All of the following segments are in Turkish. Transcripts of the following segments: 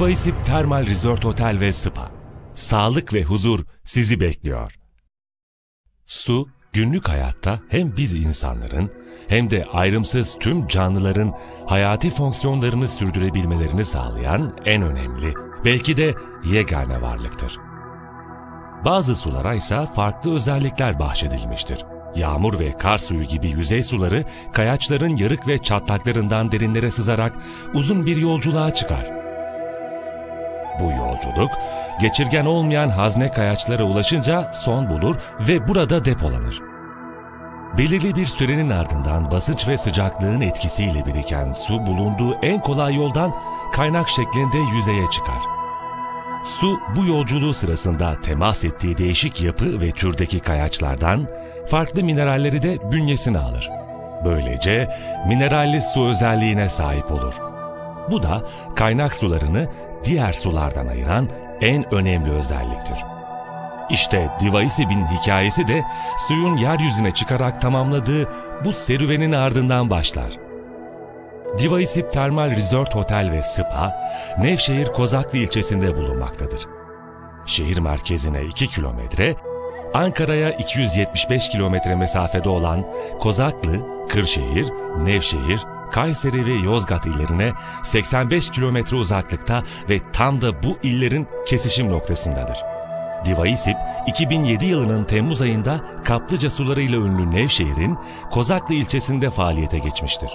Divaisip Termal Resort Otel ve Spa. Sağlık ve huzur sizi bekliyor. Su, günlük hayatta hem biz insanların hem de ayrımsız tüm canlıların hayati fonksiyonlarını sürdürebilmelerini sağlayan en önemli, belki de yegane varlıktır. Bazı sulara ise farklı özellikler bahşedilmiştir. Yağmur ve kar suyu gibi yüzey suları kayaçların yarık ve çatlaklarından derinlere sızarak uzun bir yolculuğa çıkar. Bu yolculuk, geçirgen olmayan hazne kayaçlara ulaşınca son bulur ve burada depolanır. Belirli bir sürenin ardından basınç ve sıcaklığın etkisiyle biriken su bulunduğu en kolay yoldan kaynak şeklinde yüzeye çıkar. Su bu yolculuğu sırasında temas ettiği değişik yapı ve türdeki kayaçlardan farklı mineralleri de bünyesine alır. Böylece mineralli su özelliğine sahip olur. Bu da kaynak sularını diğer sulardan ayıran en önemli özelliktir. İşte Divaisib'in hikayesi de suyun yeryüzüne çıkarak tamamladığı bu serüvenin ardından başlar. Divaisip Termal Resort Hotel ve Spa, Nevşehir Kozaklı ilçesinde bulunmaktadır. Şehir merkezine 2 kilometre, Ankara'ya 275 kilometre mesafede olan Kozaklı, Kırşehir, Nevşehir, Kayseri ve Yozgat illerine 85 kilometre uzaklıkta ve tam da bu illerin kesişim noktasındadır. Divaisip, 2007 yılının Temmuz ayında kaplıca sularıyla ünlü Nevşehir'in Kozaklı ilçesinde faaliyete geçmiştir.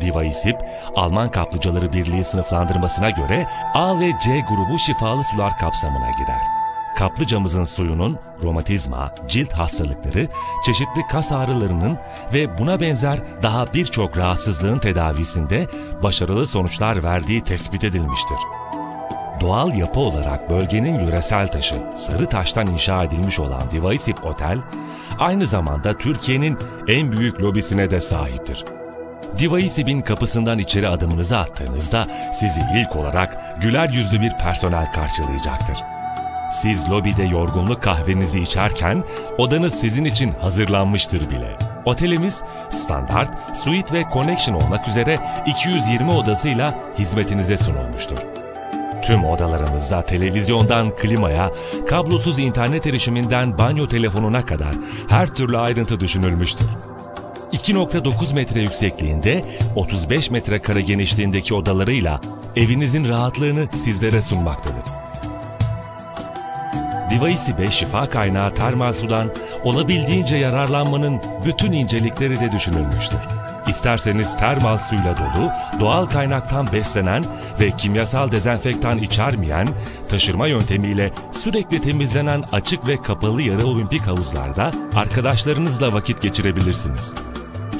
Divaisip, Alman Kaplıcaları Birliği sınıflandırmasına göre A ve C grubu şifalı sular kapsamına girer. Kaplıcamızın suyunun romatizma, cilt hastalıkları, çeşitli kas ağrılarının ve buna benzer daha birçok rahatsızlığın tedavisinde başarılı sonuçlar verdiği tespit edilmiştir. Doğal yapı olarak bölgenin yöresel taşı sarı taştan inşa edilmiş olan Divaisip Otel, aynı zamanda Türkiye'nin en büyük lobisine de sahiptir. Divaisip'in kapısından içeri adımınızı attığınızda sizi ilk olarak güler yüzlü bir personel karşılayacaktır. Siz lobide yorgunluk kahvenizi içerken odanız sizin için hazırlanmıştır bile. Otelimiz standart, suite ve connection olmak üzere 220 odasıyla hizmetinize sunulmuştur. Tüm odalarımızda televizyondan klimaya, kablosuz internet erişiminden banyo telefonuna kadar her türlü ayrıntı düşünülmüştür. 2.9 metre yüksekliğinde, 35 metrekare genişliğindeki odalarıyla evinizin rahatlığını sizlere sunmaktadır. Divaisi şifa kaynağı termal sudan olabildiğince yararlanmanın bütün incelikleri de düşünülmüştür. İsterseniz termal suyla dolu, doğal kaynaktan beslenen ve kimyasal dezenfektan içermeyen, taşırma yöntemiyle sürekli temizlenen açık ve kapalı yarı olimpik havuzlarda arkadaşlarınızla vakit geçirebilirsiniz.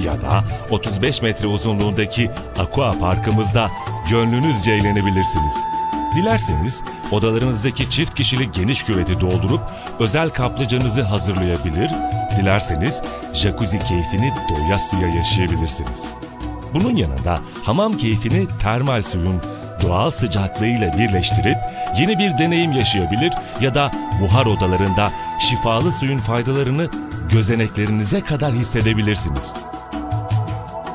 Ya da 35 metre uzunluğundaki Aqua Parkımızda gönlünüzce eğlenebilirsiniz. Dilerseniz odalarınızdaki çift kişilik geniş küveti doldurup özel kaplıcanızı hazırlayabilir, dilerseniz jacuzzi keyfini doyasıya yaşayabilirsiniz. Bunun yanında hamam keyfini termal suyun doğal sıcaklığıyla birleştirip yeni bir deneyim yaşayabilir ya da buhar odalarında şifalı suyun faydalarını gözeneklerinize kadar hissedebilirsiniz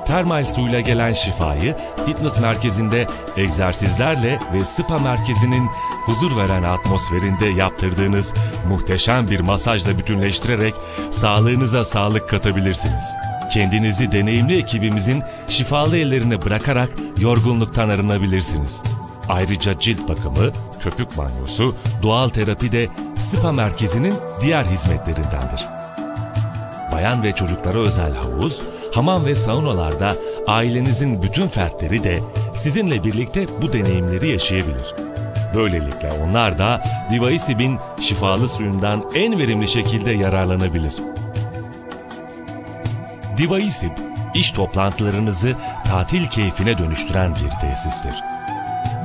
termal suyla gelen şifayı fitness merkezinde egzersizlerle ve spa merkezinin huzur veren atmosferinde yaptırdığınız muhteşem bir masajla bütünleştirerek sağlığınıza sağlık katabilirsiniz. Kendinizi deneyimli ekibimizin şifalı ellerine bırakarak yorgunluktan arınabilirsiniz. Ayrıca cilt bakımı, köpük banyosu, doğal terapi de spa merkezinin diğer hizmetlerindendir. Bayan ve çocuklara özel havuz, hamam ve saunalarda ailenizin bütün fertleri de sizinle birlikte bu deneyimleri yaşayabilir. Böylelikle onlar da Divaisib'in şifalı suyundan en verimli şekilde yararlanabilir. Divaisib, iş toplantılarınızı tatil keyfine dönüştüren bir tesistir.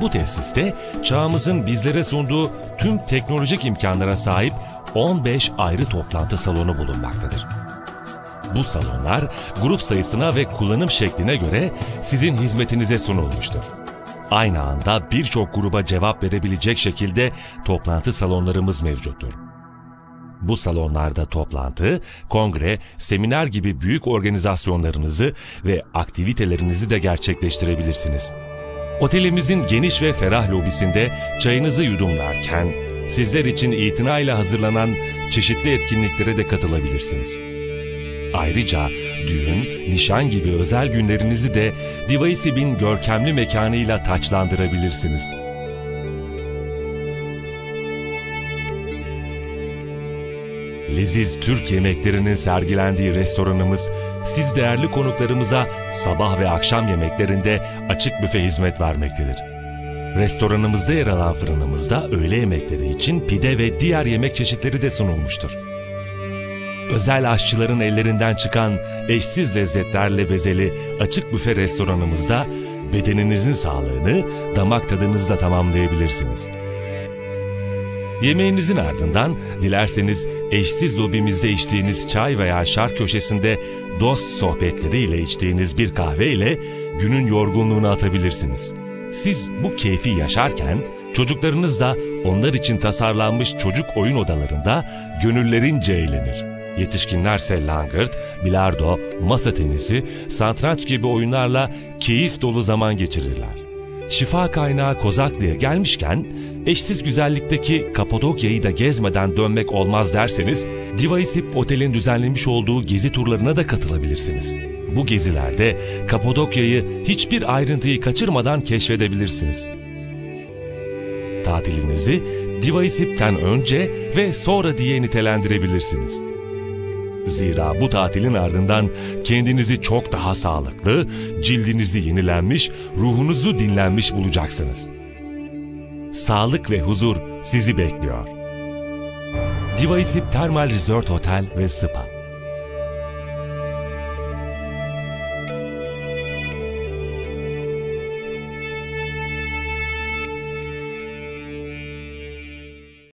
Bu tesiste çağımızın bizlere sunduğu tüm teknolojik imkanlara sahip 15 ayrı toplantı salonu bulunmaktadır. Bu salonlar grup sayısına ve kullanım şekline göre sizin hizmetinize sunulmuştur. Aynı anda birçok gruba cevap verebilecek şekilde toplantı salonlarımız mevcuttur. Bu salonlarda toplantı, kongre, seminer gibi büyük organizasyonlarınızı ve aktivitelerinizi de gerçekleştirebilirsiniz. Otelimizin geniş ve ferah lobisinde çayınızı yudumlarken sizler için itinayla hazırlanan çeşitli etkinliklere de katılabilirsiniz. Ayrıca düğün, nişan gibi özel günlerinizi de Divaisib'in görkemli mekanıyla taçlandırabilirsiniz. Leziz Türk yemeklerinin sergilendiği restoranımız, siz değerli konuklarımıza sabah ve akşam yemeklerinde açık büfe hizmet vermektedir. Restoranımızda yer alan fırınımızda öğle yemekleri için pide ve diğer yemek çeşitleri de sunulmuştur. Özel aşçıların ellerinden çıkan eşsiz lezzetlerle bezeli açık büfe restoranımızda bedeninizin sağlığını damak tadınızla tamamlayabilirsiniz. Yemeğinizin ardından dilerseniz eşsiz lobimizde içtiğiniz çay veya şark köşesinde dost sohbetleriyle içtiğiniz bir kahve ile günün yorgunluğunu atabilirsiniz. Siz bu keyfi yaşarken çocuklarınız da onlar için tasarlanmış çocuk oyun odalarında gönüllerince eğlenir. Yetişkinlerse langırt, bilardo, masa tenisi, satranç gibi oyunlarla keyif dolu zaman geçirirler. Şifa kaynağı Kozaklı'ya gelmişken eşsiz güzellikteki Kapadokya'yı da gezmeden dönmek olmaz derseniz Divaisip Otel'in düzenlemiş olduğu gezi turlarına da katılabilirsiniz. Bu gezilerde Kapadokya'yı hiçbir ayrıntıyı kaçırmadan keşfedebilirsiniz. Tatilinizi Divaisip'ten önce ve sonra diye nitelendirebilirsiniz. Zira bu tatilin ardından kendinizi çok daha sağlıklı, cildinizi yenilenmiş, ruhunuzu dinlenmiş bulacaksınız. Sağlık ve huzur sizi bekliyor. Divaisip Termal Resort Otel ve Spa